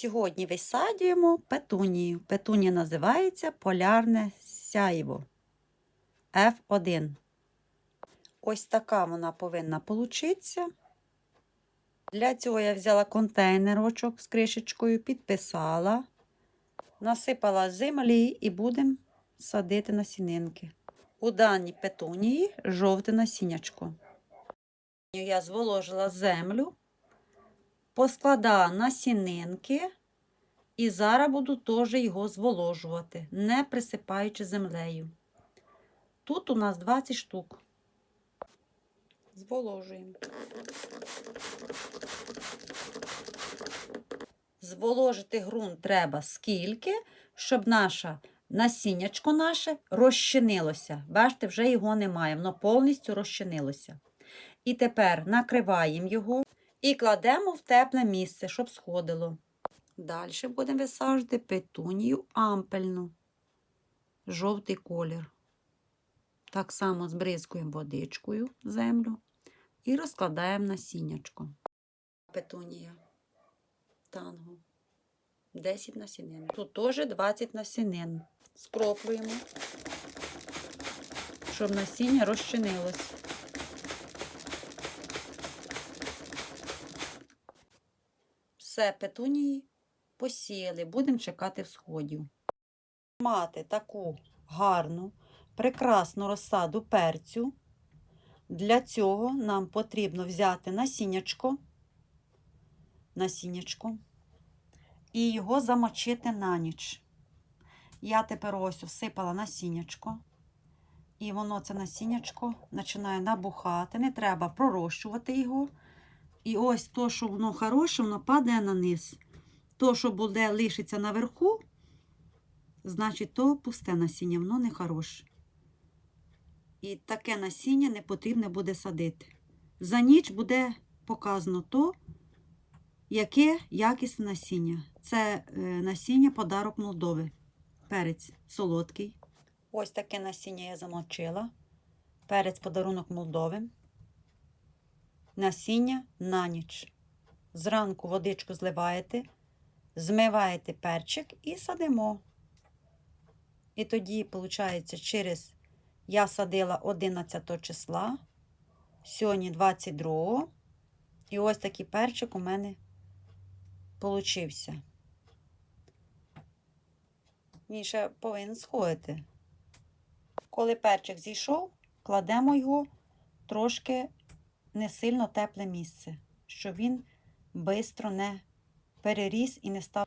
Сьогодні висаджуємо петунію. Петунія називається полярне сяйво F1. Ось така вона повинна получитися. Для цього я взяла контейнерочок з кришечкою, підписала, насипала землі і будемо садити насінинки. У даній петунії жовте насіннячко. Я зволожила землю, поскладала насінинки і зараз буду теж його зволожувати, не присипаючи землею. Тут у нас 20 штук. Зволожуємо. Зволожити ґрунт треба скільки, щоб наше насіннячко наше розчинилося. Бачите, вже його немає, воно повністю розчинилося. І тепер накриваємо його і кладемо в тепле місце, щоб сходило. Далі будемо висаджувати петунію ампельну, жовтий колір. Так само збризкуємо водичкою землю і розкладаємо насіннячко. Петунія танго. 10 насінин. Тут теж 20 насінин. Скроплюємо, щоб насіння розчинилось. Все, петунії посіяли, будемо чекати всходів. Мати таку гарну, прекрасну розсаду перцю. Для цього нам потрібно взяти насіннячко, насіннячко і його замочити на ніч. Я тепер ось всипала насіннячко, і воно це насіннячко починає набухати. Не треба пророщувати його. І ось то, що воно хороше, воно падає на низ. То, що буде лишиться наверху, значить, то пусте насіння, воно не хороше. І таке насіння не потрібно буде садити. За ніч буде показано то, яке якісне насіння. Це е, насіння подарок Молдови. Перець солодкий. Ось таке насіння я замочила. Перець подарунок Молдови. Насіння на ніч. Зранку водичку зливаєте, змиваєте перчик і садимо. І тоді, виходить, через я садила 11 числа, сьогодні 22. І ось такий перчик у мене получився. Він ще повинен сходити. Коли перчик зійшов, кладемо його трошки не сильно тепле місце, щоб він бистро не переріс і не став